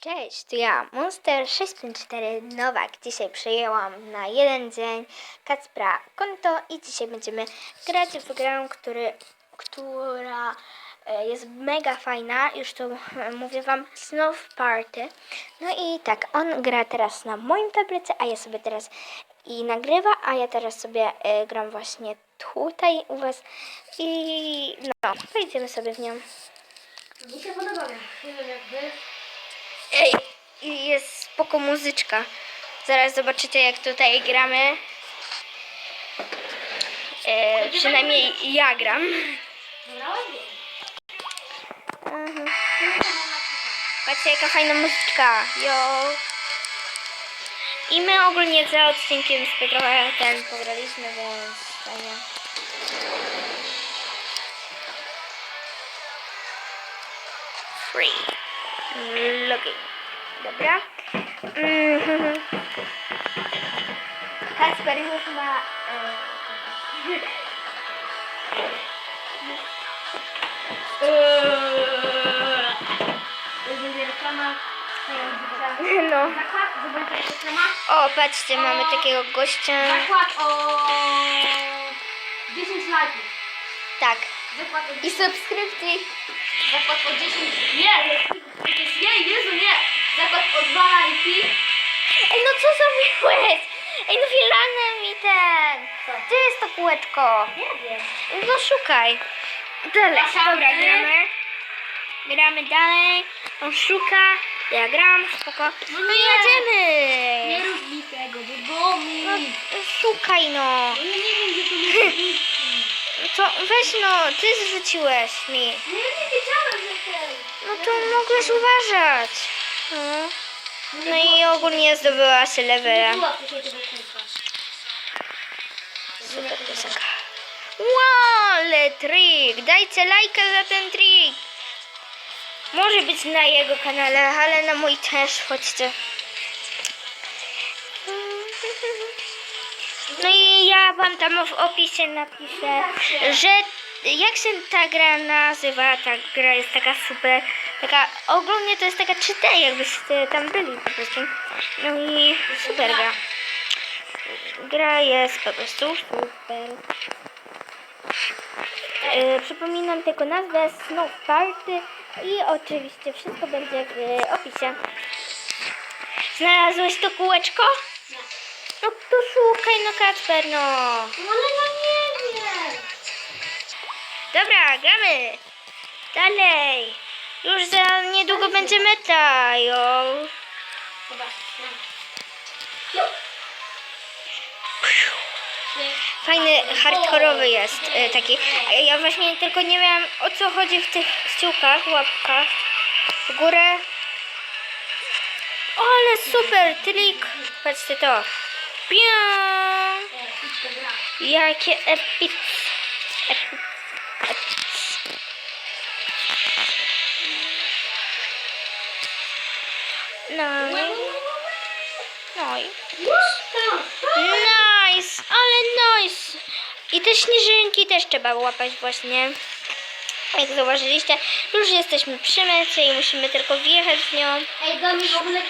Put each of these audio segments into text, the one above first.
Cześć, to ja, Monster 654 Nowak. Dzisiaj przejęłam na jeden dzień Kacpra konto i dzisiaj będziemy grać w grę, który, która e, jest mega fajna. Już to e, mówię wam, Snow Party. No i tak, on gra teraz na moim tablecie, a ja sobie teraz i nagrywa, a ja teraz sobie e, gram właśnie tutaj u was i no, wejdziemy sobie w nią. Mi się podoba. Nie wiem jak wy. Ej, jest spoko muzyczka. Zaraz zobaczycie jak tutaj gramy. E, przynajmniej ja gram. Patrzcie jaka fajna muzyczka. Jo. I my ogólnie za odcinkiem sobie trochę ten pograliśmy, więc fajnie. Free. Login. Dobra. Mhm. Kasper już ma... Będzie reklama. No. Reklama. O, patrzcie, mamy takiego gościa. Zakład o 10 lajków. Tak. I subskrypcji. Zakład o 10. Nie, to jest nie, Jezu, nie. Zakład o 2 lajki. Ej, no co zrobiłeś? Ej, no filanem mi ten. Co? Gdzie jest to kółeczko? Nie wiem. No szukaj. Dalej. Zapraszamy. Dobra, gramy. Gramy dalej. On szuka. Ja gram, spoko. No No nie. jedziemy. Nie rób mi tego, bo. No, szukaj no. Ja nie wiem, gdzie to jest. No To weź no, ty zrzuciłeś mi. No ja nie wiedziałem, że ten. No to mogłeś uważać. No. No i ogólnie zdobyła się Nie levela. było wcześniej tego kółka. Super piosenka. Wow, ale trik! Dajcie lajka za ten trik! Może być na jego kanale, ale na mój też chodźcie. No i ja wam tam w opisie napiszę, że jak się ta gra nazywa, ta gra jest taka super, taka ogólnie to jest taka 3D, jakbyście tam byli po prostu. No i super gra. Gra jest po prostu super. E, przypominam tylko nazwę Snow Party i oczywiście wszystko będzie w e, opisie. Znalazłeś to kółeczko? No to szukaj no Kacper no. No ale ja nie wiem. Dobra, gramy. Dalej. Już za niedługo będzie meta, jo. Dobra. Fajny, hardkorowy jest e, taki. Ja właśnie tylko nie wiem o co chodzi w tych kciukach, łapkach. W górę. O, ale super, trik. Patrzcie to. Piam. Jakie epic. epic. No. No. Nice, ale nice. I te śnieżynki też trzeba łapać właśnie. Jak zauważyliście, już jesteśmy przy mecie i musimy tylko wjechać w nią. Ej, Domi, w ogóle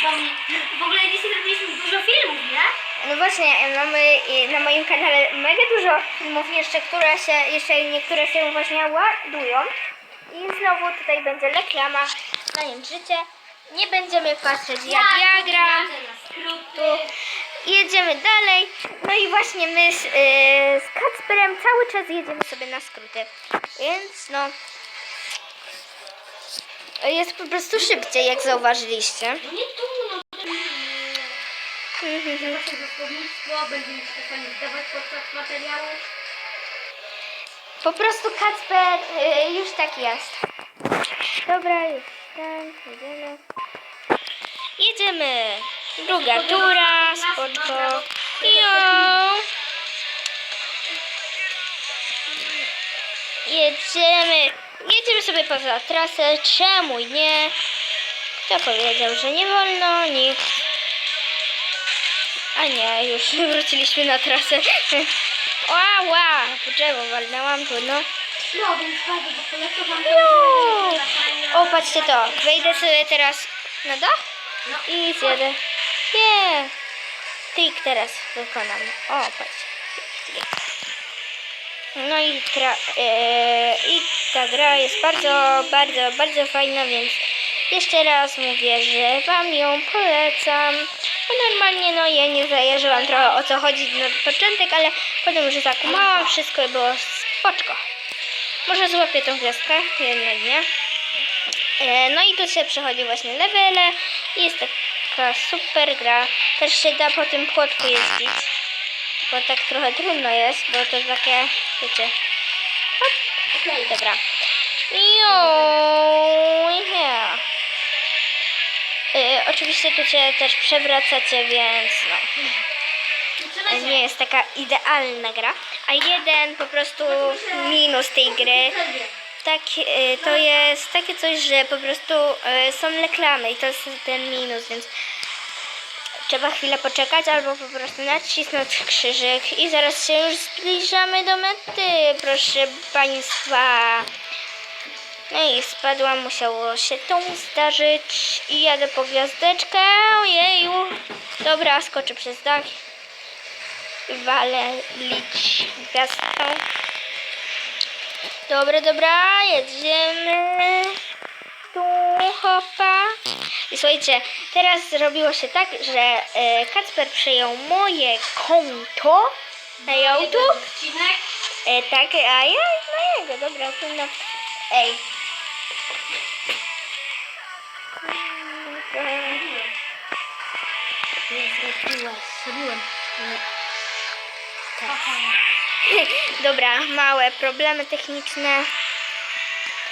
W ogóle dzisiaj robiliśmy dużo filmów, nie? No właśnie, mamy na moim kanale mega dużo filmów jeszcze, które się, jeszcze niektóre się właśnie ładują. I znowu tutaj będzie reklama, zanim życie. Nie będziemy patrzeć jak ja gram. na. Tu jedziemy dalej. No i właśnie my z, yy, z Kacperem cały czas jedziemy sobie na skróty. Więc no. Jest po prostu szybciej, jak zauważyliście. No nie tu, no. Nasze gospodarstwo będzie mi czasami zdawać podczas materiału. Po prostu Kacper yy, już tak jest. Dobra, już ten, jedziemy. Jedziemy. Druga tura, spoczko. Jo. Jedziemy. Jedziemy sobie poza trasę. Czemu nie? Kto powiedział, że nie wolno? Nikt. A nie, już wróciliśmy na trasę. Ła, ła, w drzewo walnęłam, trudno. No, więc bardzo bo polecam wam Jo! O, patrzcie to. Wejdę sobie teraz na dach No. i zjedę. Nie. Trik teraz wykonam. O, patrzcie. No i, tra, e, i ta gra jest bardzo, bardzo, bardzo fajna, więc jeszcze raz mówię, że Wam ją polecam. Normalnie no ja nie zajarzyłam trochę o co chodzi na początek, ale potem już zakumałam wszystko było spoczko. Może złapię tą gwiazdkę, jednak nie. E, no i tu się przechodzi właśnie levele i jest taka super gra. Też się da po tym płotku jeździć. Bo tak trochę trudno jest, bo to takie, wiecie. Hop. Dobra. Jo, oczywiście tu się też przewracacie, więc no. Nie jest taka idealna gra. A jeden po prostu minus tej gry tak, y, to jest takie coś, że po prostu y, są reklamy i to jest ten minus, więc trzeba chwilę poczekać albo po prostu nacisnąć krzyżyk i zaraz się już zbliżamy do mety, proszę Państwa. No i spadłam, musiało się to zdarzyć i jadę po gwiazdeczkę, ojeju. Dobra, skoczę przez dach walę lić gwiazdką. Dobra, dobra, jedziemy. Tu hopa. I słuchajcie, teraz zrobiło się tak, że e, Kacper przejął moje konto na YouTube. Odcinek. E, tak, a ja na jego, dobra, to na... Ej. Dobra, małe problemy techniczne.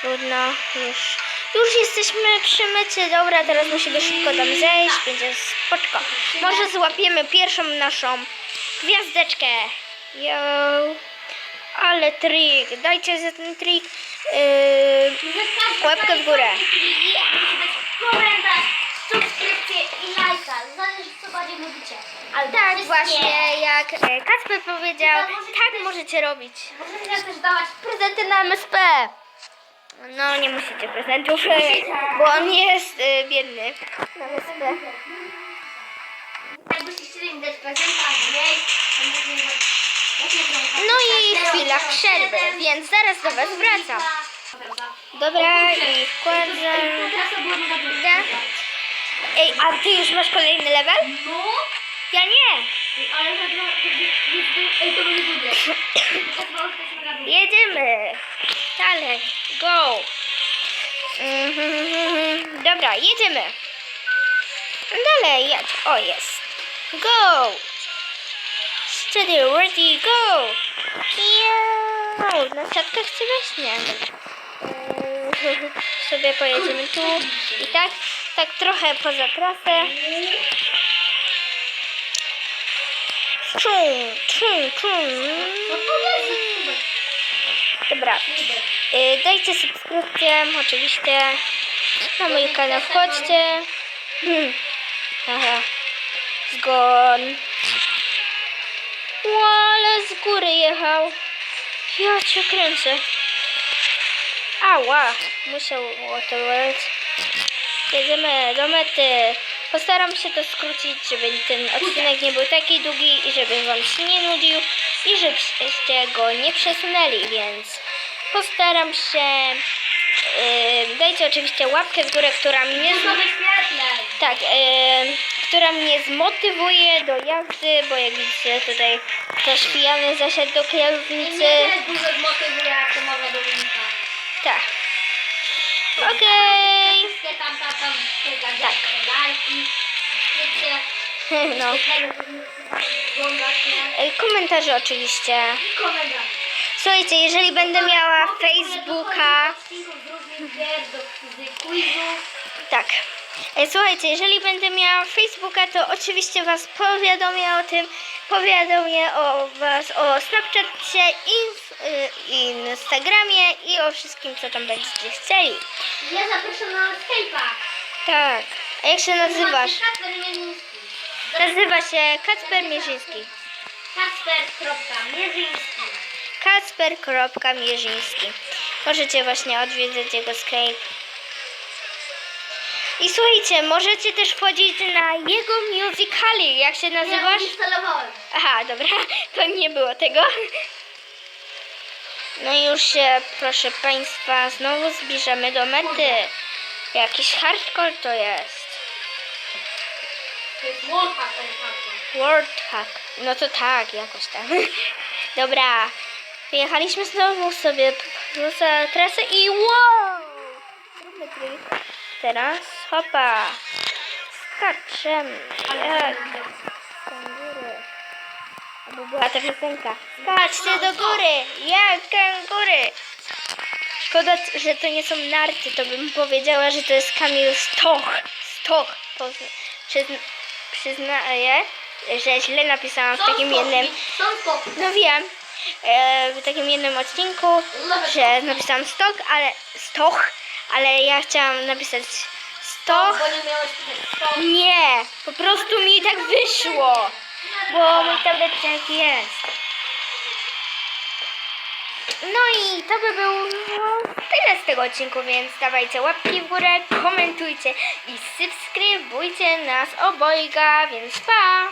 Trudno, już. Już jesteśmy przy mecie. Dobra, teraz musimy szybko tam zejść, będzie spoczko. Może złapiemy pierwszą naszą gwiazdeczkę. Yo. Ale trik, dajcie za ten trik. Yy, Łapkę w górę. Komentarz, subskrypcję i lajka. Zależy co bardziej lubicie. Ale tak wszystkie. właśnie, jak e, Kacper powiedział, tak możecie robić. Możecie też dawać Prezenty na MSP. No, nie musicie prezentów, bo on jest y, biedny. Na MSP. Jakbyście chcieli mi dać prezent, a mniej, to są No i chwila przerwy, więc zaraz do Was wracam. Dobra, i wkładam. Idę. Ej, a Ty już masz kolejny level? No, Ja nie. ale to będzie długie. Jedziemy. Dalej, go. Mhm, Dobra, jedziemy. Dalej, jedź. O, jest. Go. Steady, ready, go. Miau. Na siatkach chcę wejść? Nie. Dobra. Sobie pojedziemy tu i tak, tak trochę poza trasę. Czum, czum, czum. Dobra. Y, dajcie subskrypcję, oczywiście. Na mój kanał wchodźcie. Hmm. Aha. Zgon. O, ale z góry jechał. Ja cię kręcę. Ała. Musiało to być. Jedziemy do mety. Postaram się to skrócić, żeby ten odcinek nie był taki długi i żeby wam się nie nudził i żebyście go nie przesunęli, więc postaram się. Yy, dajcie oczywiście łapkę w górę, która mnie, tak, yy, która mnie zmotywuje do jazdy, bo jak widzicie tutaj też pijany zasiadł do I kierownicy. mnie też dużo zmotywuje, jak to mowa Dominika. Tak. Okej. Wszystkie tam, tam, tam, te gadżety, Tak. No. Komentarze oczywiście. Słuchajcie, jeżeli będę miała Facebooka, tak. Słuchajcie, jeżeli będę miała Facebooka, to oczywiście Was powiadomię o tym. Powiadomię o Was o Snapchacie, y, Instagramie i o wszystkim, co tam będziecie chcieli. Ja zapraszam na Skype'a. Tak. A jak się nazywasz? Kacper Mierzyński. Nazywa się Kacper Mierzyński. Kacper.mierzyński. Kacper.mierzyński. Możecie właśnie odwiedzać jego Skype. I słuchajcie, możecie też wchodzić na jego Musical.ly. Jak się nazywasz? instalowałem. Aha, dobra, to nie było tego. No i już się, proszę Państwa, znowu zbliżamy do mety. Jakiś hardcore to jest. To jest wallpack, hardcore. World hack. No to tak, jakoś tam. Dobra. Wyjechaliśmy znowu sobie za trasę i wow! Trik. Teraz hopa. Skaczemy. Jak kangury. Albo była ta piosenka. Skaczcie do góry, jak kangury. Szkoda, że to nie są narty, to bym powiedziała, że to jest Kamil Stoch. Stoch. Pozna- Przyzna, przyznaję, że źle napisałam w takim jednym, no wiem, e, w takim jednym odcinku, że napisałam Stoch, ale Stoch, ale ja chciałam napisać Stoch. Bo nie miałeś tutaj skok. Nie, po prostu mi tak wyszło, bo mój tablet tak jest. No i to by było tyle z tego odcinku, więc dawajcie łapki w górę, komentujcie i subskrybujcie nas obojga, więc pa!